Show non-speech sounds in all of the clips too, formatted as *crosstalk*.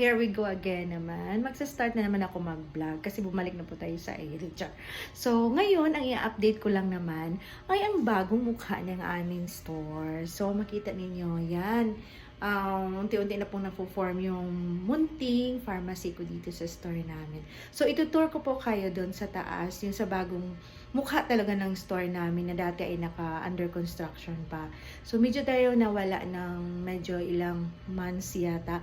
here we go again naman. Magsa-start na naman ako mag-vlog kasi bumalik na po tayo sa Richard. So, ngayon, ang i-update ko lang naman ay ang bagong mukha ng aming store. So, makita ninyo, yan. Um, unti-unti na pong na-form yung munting pharmacy ko dito sa store namin. So, itutour ko po kayo doon sa taas, yung sa bagong mukha talaga ng store namin na dati ay naka-under construction pa. So, medyo tayo nawala ng medyo ilang months yata.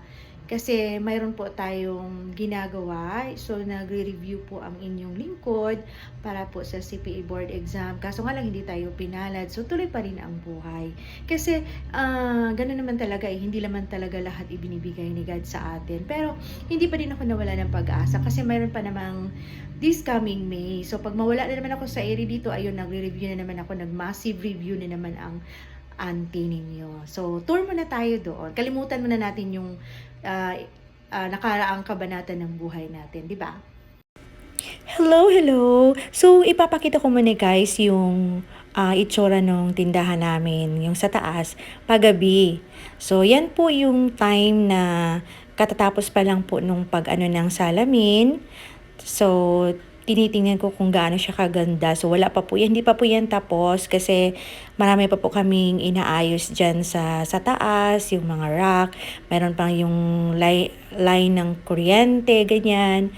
Kasi mayroon po tayong ginagawa. So, nagre-review po ang inyong lingkod para po sa CPA board exam. Kaso nga lang hindi tayo pinalad. So, tuloy pa rin ang buhay. Kasi, ah ganun naman talaga eh. Hindi naman talaga lahat ibinibigay ni God sa atin. Pero, hindi pa din ako nawala ng pag-asa. Kasi mayroon pa namang this coming May. So, pag mawala na naman ako sa area dito, ayun, nagre-review na naman ako. Nag-massive review na naman ang auntie ninyo. So, tour muna tayo doon. Kalimutan muna natin yung uh, uh, nakaraang kabanata ng buhay natin, di ba? Hello, hello. So, ipapakita ko muna guys yung ah, itsura ng tindahan namin, yung sa taas, pagabi. So, yan po yung time na katatapos pa lang po nung pag ano ng salamin. So, tinitingnan ko kung gaano siya kaganda. So, wala pa po yan. Hindi pa po yan tapos kasi marami pa po kaming inaayos dyan sa, sa taas, yung mga rack. Meron pang yung li- line ng kuryente, ganyan.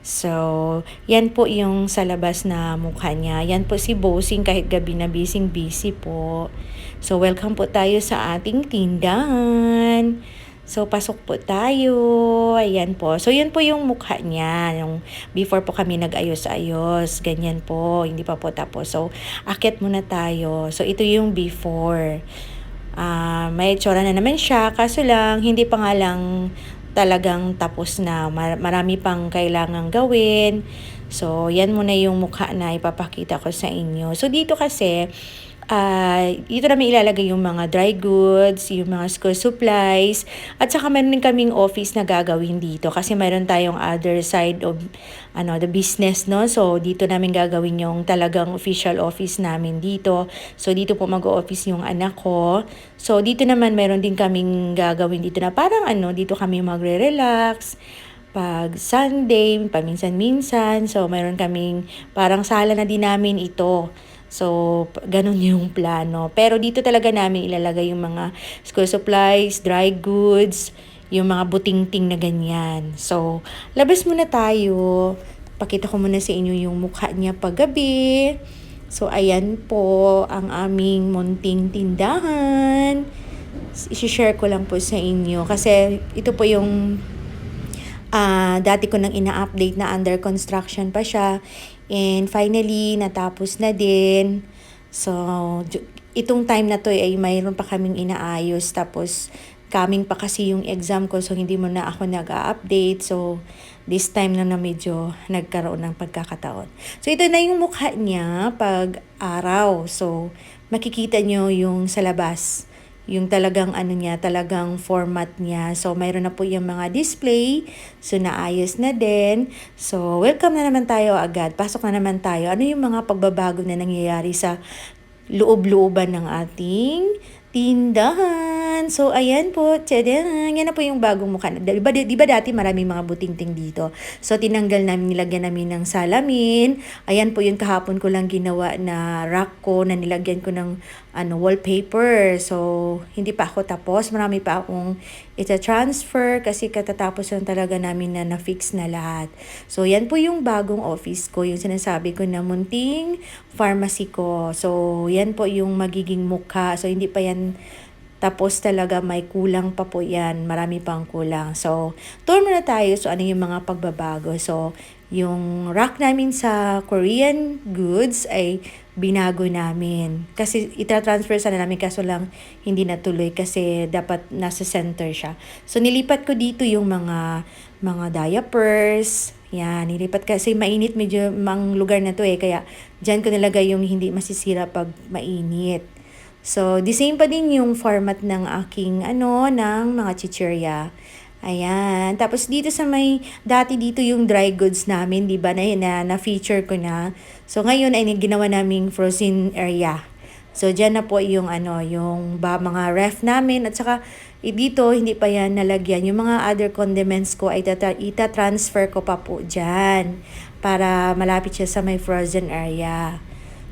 So, yan po yung sa labas na mukha niya. Yan po si Bossing kahit gabi na busy busy po. So, welcome po tayo sa ating tindahan. So, pasok po tayo. Ayan po. So, yun po yung mukha niya. Yung before po kami nag-ayos-ayos. Ganyan po. Hindi pa po tapos. So, akit muna tayo. So, ito yung before. Ah, may tsura na naman siya. Kaso lang, hindi pa nga lang talagang tapos na. Mar- marami pang kailangang gawin. So, yan muna yung mukha na ipapakita ko sa inyo. So, dito kasi, ah dito namin ilalagay yung mga dry goods, yung mga school supplies, at saka meron din kaming office na gagawin dito kasi meron tayong other side of ano, the business, no? So, dito namin gagawin yung talagang official office namin dito. So, dito po mag-office yung anak ko. So, dito naman meron din kaming gagawin dito na parang ano, dito kami magre-relax pag Sunday, paminsan-minsan. So, meron kaming parang sala na din namin ito. So, ganun *laughs* yung plano. Pero dito talaga namin ilalagay yung mga school supplies, dry goods, yung mga butingting na ganyan. So, labas muna tayo. Pakita ko muna sa inyo yung mukha niya paggabi. So, ayan po ang aming munting tindahan. I-share ko lang po sa inyo. Kasi ito po yung ah dati ko nang ina-update na under construction pa siya. And finally, natapos na din. So, itong time na to ay mayroon pa kaming inaayos. Tapos, coming pa kasi yung exam ko. So, hindi mo na ako nag-update. So, this time na na medyo nagkaroon ng pagkakataon. So, ito na yung mukha niya pag araw. So, makikita nyo yung sa labas yung talagang ano niya, talagang format niya. So, mayroon na po yung mga display. So, naayos na din. So, welcome na naman tayo agad. Pasok na naman tayo. Ano yung mga pagbabago na nangyayari sa loob-looban ng ating tindahan. So, ayan po. Tadaan! Yan na po yung bagong mukha. Di ba, di ba dati maraming mga butingting dito? So, tinanggal namin, nilagyan namin ng salamin. Ayan po yung kahapon ko lang ginawa na rack ko na nilagyan ko ng ano, wallpaper. So, hindi pa ako tapos. Marami pa akong ita-transfer kasi katatapos lang talaga namin na na-fix na lahat. So, yan po yung bagong office ko. Yung sinasabi ko na munting pharmacy ko. So, yan po yung magiging mukha. So, hindi pa yan tapos talaga may kulang pa po yan. Marami pang kulang. So, tour muna tayo. So, ano yung mga pagbabago. So, yung rack namin sa Korean goods ay binago namin. Kasi itra-transfer sana namin kaso lang hindi natuloy kasi dapat nasa center siya. So, nilipat ko dito yung mga mga diapers. Yan, nilipat kasi mainit medyo mang lugar na to eh. Kaya dyan ko nilagay yung hindi masisira pag mainit. So, the same pa din yung format ng aking, ano, ng mga chichirya. Ayan. Tapos dito sa may, dati dito yung dry goods namin, di ba, na, na, na-feature ko na. So, ngayon ay ginawa naming frozen area. So, dyan na po yung ano, yung ba, mga ref namin at saka eh, dito, hindi pa yan nalagyan. Yung mga other condiments ko ay tata- ita-transfer ko pa po dyan para malapit siya sa may frozen area.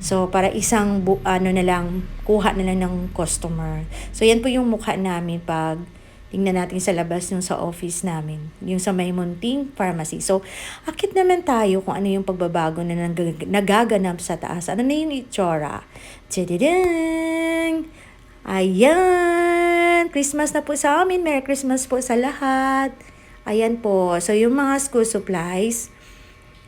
So, para isang bu- ano na lang, kuha na lang ng customer. So, yan po yung mukha namin pag tingnan natin sa labas yung sa office namin. Yung sa may munting pharmacy. So, akit naman tayo kung ano yung pagbabago na nag- nagaganap sa taas. Ano na yung itsura? Tadadang! Ayan! Christmas na po sa amin. Merry Christmas po sa lahat. Ayan po. So, yung mga school supplies,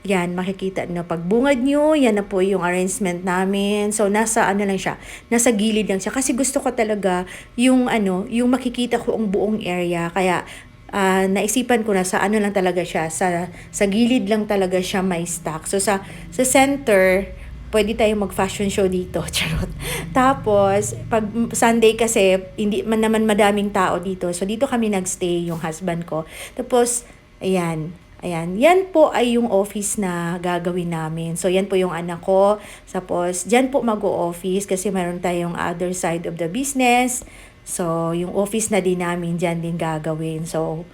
yan, makikita nyo. Pag bungad nyo, yan na po yung arrangement namin. So, nasa ano lang siya, nasa gilid lang siya. Kasi gusto ko talaga yung ano, yung makikita ko ang buong area. Kaya, ah, naisipan ko na sa ano lang talaga siya, sa, sa gilid lang talaga siya may stock. So, sa, sa center, pwede tayong mag-fashion show dito, *laughs* charot. Tapos, pag Sunday kasi, hindi man naman madaming tao dito. So, dito kami nagstay, yung husband ko. Tapos, ayan, ayan. Yan po ay yung office na gagawin namin. So, yan po yung anak ko. Tapos, dyan po mag-o-office kasi meron tayong other side of the business. So, yung office na din namin, dyan din gagawin. So,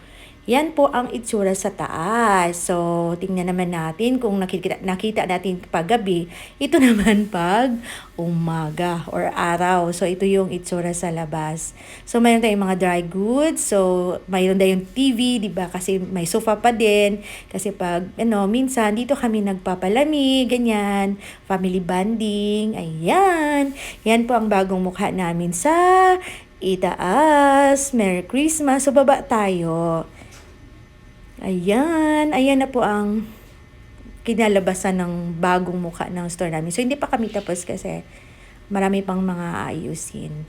yan po ang itsura sa taas. So, tingnan naman natin kung nakikita, nakita natin pag gabi. Ito *laughs* naman pag umaga or araw. So, ito yung itsura sa labas. So, mayroon tayong mga dry goods. So, mayroon tayong TV, di ba? Kasi may sofa pa din. Kasi pag, ano, minsan, dito kami nagpapalami, ganyan. Family bonding, ayan. Yan po ang bagong mukha namin sa itaas. Merry Christmas. So, baba tayo. Ayan, ayan na po ang kinalabasan ng bagong mukha ng store namin. So, hindi pa kami tapos kasi marami pang mga ayusin.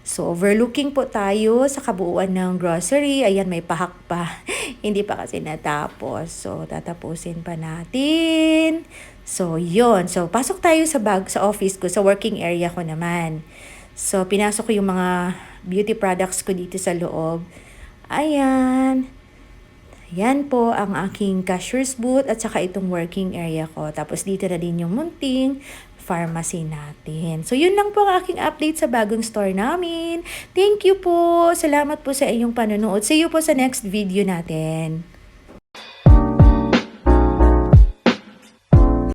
So, overlooking po tayo sa kabuuan ng grocery. Ayan, may pahak pa. *laughs* hindi pa kasi natapos. So, tatapusin pa natin. So, yon So, pasok tayo sa bag sa office ko, sa working area ko naman. So, pinasok ko yung mga beauty products ko dito sa loob. Ayan. Yan po ang aking cashier's booth at saka itong working area ko. Tapos dito na din yung munting pharmacy natin. So, yun lang po ang aking update sa bagong store namin. Thank you po. Salamat po sa inyong panonood. See you po sa next video natin.